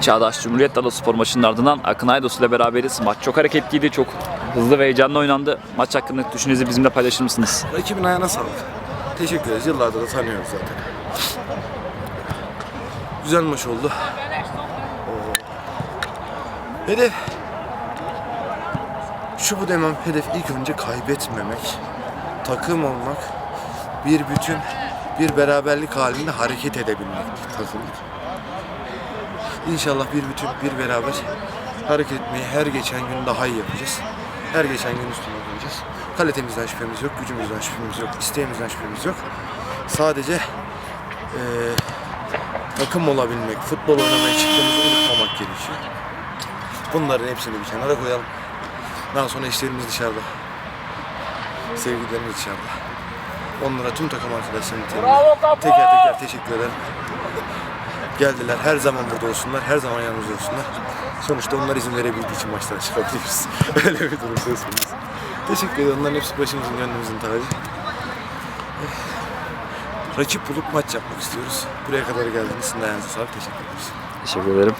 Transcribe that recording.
Çağdaş Cumhuriyet Dalı Spor maçının ardından Akın Aydos ile beraberiz. Maç çok hareketliydi, çok hızlı ve heyecanlı oynandı. Maç hakkındaki düşüncenizi bizimle paylaşır mısınız? Rakibin ayağına sağlık. Teşekkür ederiz. Yıllardır da tanıyoruz zaten. Güzel maç oldu. Hedef şu bu demem hedef ilk önce kaybetmemek, takım olmak, bir bütün, bir beraberlik halinde hareket edebilmek takımlık. İnşallah bir bütün, bir beraber hareket etmeyi her geçen gün daha iyi yapacağız. Her geçen gün üstüne koyacağız. Kalitemizden şüphemiz yok, gücümüzden şüphemiz yok, isteğimizden şüphemiz yok. Sadece eee, takım olabilmek, futbol oynamaya çıktığımızı unutmamak gerekiyor. Bunların hepsini bir kenara koyalım. Daha sonra işlerimiz dışarıda. Sevgilerimiz dışarıda. Onlara tüm takım arkadaşlarımın teker teker teşekkür ederim. Geldiler. Her zaman burada olsunlar. Her zaman yanımızda olsunlar. Sonuçta onlar izin verebildiği için maçlara çıkabiliyoruz. Öyle bir durum söz konusu. Teşekkür ederim. Onların hepsi başımızın gönlümüzün tacı. Rakip bulup maç yapmak istiyoruz. Buraya kadar geldiniz. Sizin de sağlık. Teşekkür ederiz. Teşekkür ederim.